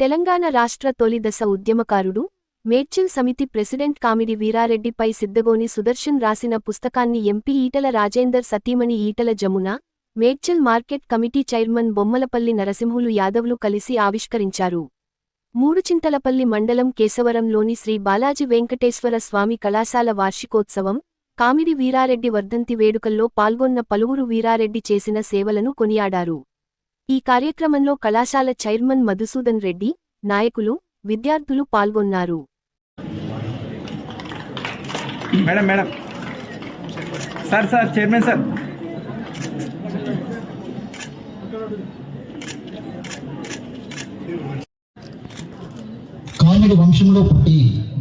తెలంగాణ రాష్ట్ర తొలి దశ ఉద్యమకారుడు మేడ్చిల్ సమితి ప్రెసిడెంట్ కామిడి వీరారెడ్డిపై సిద్ధగోని సుదర్శన్ రాసిన పుస్తకాన్ని ఎంపీ ఈటల రాజేందర్ సతీమణి Etela Jamuna Medchal market committee chairman Bommalapalli Narasimhulu యాదవ్లు కలిసి ఆవిష్కరించారు. మూడుచింతలపల్లి మండలం కేశవరంలోని శ్రీ బాలాజీ వెంకటేశ్వర స్వామి కళాశాల వార్షికోత్సవం కామిడి వీరారెడ్డి వర్ధంతి వేడుకల్లో పాల్గొన్న పలువురు వీరారెడ్డి చేసిన సేవలను కొనియాడారు. ఈ కార్యక్రమంలో కళాశాల చైర్మన్ మధుసూదన్ రెడ్డి నాయకులు విద్యార్థులు పాల్గొన్నారు. Madam madam. Sir sir chairman sir. Comedy వంశంలో పుట్టి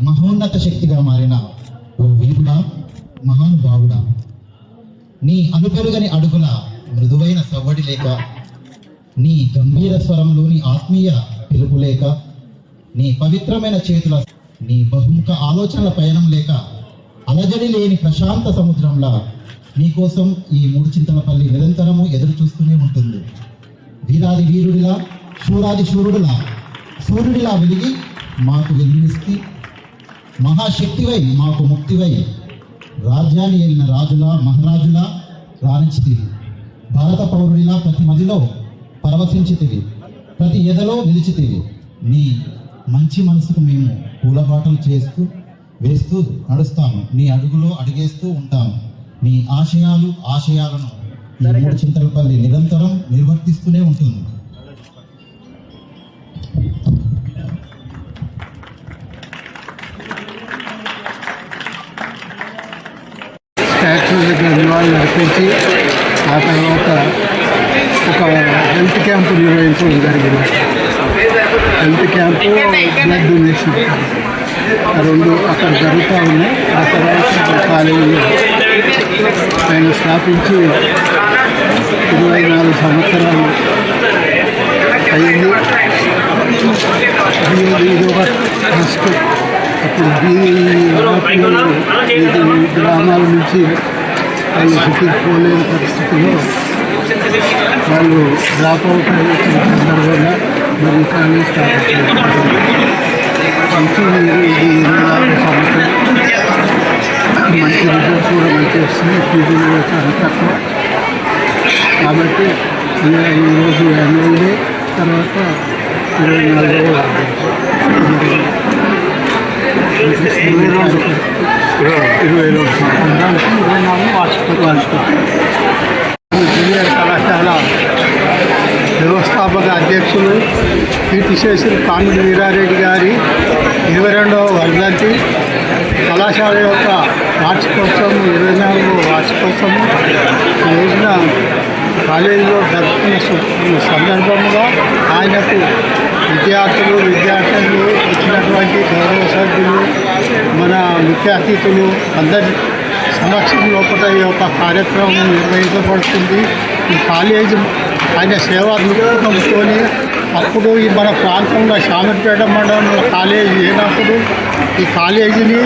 మహోన్నత శక్తిగా మారిన ఓ వీరుడా మహానుభావుడా. నీ అనుపెరుగని అడుగుల మృదువైన సవ్వడి లేక నీ గంభీర స్వరంలోని ఆత్మీయ పిలుపు లేక నీ పవిత్రమైన చేతుల నీ బహుముఖ ఆలోచనల పయనం లేక అలజడి లేని ప్రశాంత సముద్రంలా నీకోసం ఈ మూడు చింతలపల్లి నిరంతరము ఎదురు చూస్తూనే ఉంటుంది. వీరాది వీరుడిలా శూరాది శూరుడిలా సూర్యుడిలా వెలిగి మాకు వెలుగునిస్తే మహాశక్తివై మాకు ముక్తివై రాజ్యాన్ని ఏలిన రాజులా మహారాజులా రాణించి భారత పౌరుడిలా ప్రతి మదిలో పరవశించితివి. ప్రతి ఎదలో నిలిచితివి. నీ మంచి మనసుకు మేము పూలబాటలు చేస్తూ వేస్తూ నడుస్తాము. నీ అడుగులో అడిగేస్తూ ఉంటాము. నీ ఆశయాలు ఆశయాలను ఈ మూడు చింతలపల్లి నిరంతరం నిర్వర్తిస్తూనే ఉంటుంది. స్టాచ్యూ దగ్గర నివాళులు అర్పించి ఆ తర్వాత హెల్త్ క్యాంపు నిర్వహించడం జరిగింది హెల్త్ క్యాంపు బ్లడ్ డొనేషన్. రెండు అక్కడ జరుగుతూ ఉన్నాయి. ఆ తర్వాత కాలేజీలో ఆయన స్థాపించి ఇరవై నాలుగు సంవత్సరాలు అయింది. ఇది ఒక ట్రస్ట్ అప్పుడు ఈ గ్రామాల నుంచి వాళ్ళు సిటీకి పోలేని పరిస్థితిలో వాళ్ళు డ్రాప్ అవుట్ అయిన సందర్భంగా మరి కాలేజ్ స్థాపించారు మంచి ఇది ఇరవై నాలుగు సంవత్సరం మంచి రిజల్ట్స్ కూడా మంచి వస్తున్నాయి. ఫీజులు కూడా చాలా తక్కువ. కాబట్టి ఈరోజు డే తర్వాత ఇరవై నాలుగవ ఇరవై రోజు ఇరవై రోజు ఇరవై నాలుగు వార్షిక వార్షికోత్సవం జూనియర్ కళాశాల వ్యవస్థాపక అధ్యక్షులు కీర్తిశేషులు కామిడి వీరారెడ్డి గారి ఇరవై రెండవ వర్ధంతి. కళాశాల యొక్క వార్షికోత్సవం ఇరవై నాలుగవ వార్షికోత్సవం. ఈ రోజున కాలేజీలో జరుపుకున్న సందర్భంలో సందర్భంగా ఆయనకు విద్యార్థులు విద్యార్థులు ఇచ్చినటువంటి గౌరవ సభ్యులు మన ముఖ్య అతిథులు అందరి సమక్షం లోపల ఈ యొక్క కార్యక్రమం నిర్వహించబడుతుంది. ఈ కాలేజీ ఆయన సేవా దృక్పథంతో అప్పుడు ఈ మన ప్రాంతంలో శామర్పేట మండలంలో కాలేజీ లేనప్పుడు ఈ కాలేజీని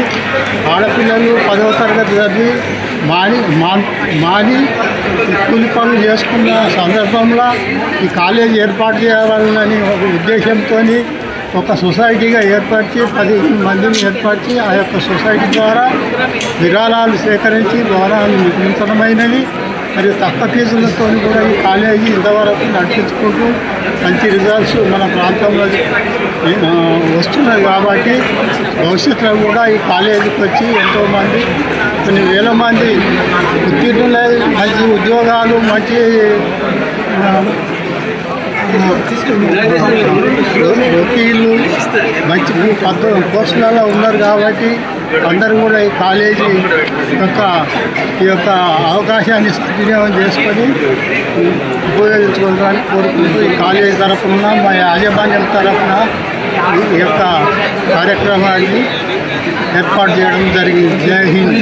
ఆడపిల్లలు పదవ తరగతి చదివి మాని మాని కూలి పనులు చేసుకున్న సందర్భంలో ఈ కాలేజీ ఏర్పాటు చేయాలని ఒక ఉద్దేశంతో ఒక సొసైటీగా ఏర్పరిచి పదిహేను మందిని ఏర్పరిచి ఆ యొక్క సొసైటీ ద్వారా విరాళాలు సేకరించి భవనాలు నిర్మించడమైనవి మరియు తక్కువ ఫీజులతో కూడా ఈ కాలేజీ ఇంతవరకు నడిపించుకుంటూ మంచి రిజల్ట్స్ మన ప్రాంతంలో వస్తున్నాయి కాబట్టి భవిష్యత్తులో కూడా ఈ కాలేజీకి వచ్చి ఎంతోమంది కొన్ని వేల మంది ఉత్తీర్ణులై మంచి ఉద్యోగాలు మంచి వకీళ్ళు మంచి పద్ధ కోర్సులలో ఉన్నారు కాబట్టి అందరూ కూడా ఈ కాలేజీ యొక్క ఈ యొక్క అవకాశాన్ని వినియోగం చేసుకొని ఉపయోగించుకోవడానికి కోరుకుంటూ ఈ కాలేజీ తరఫున మా యాజమాన్యం తరఫున ఈ యొక్క కార్యక్రమాన్ని ఏర్పాటు చేయడం జరిగింది. జై హింద్.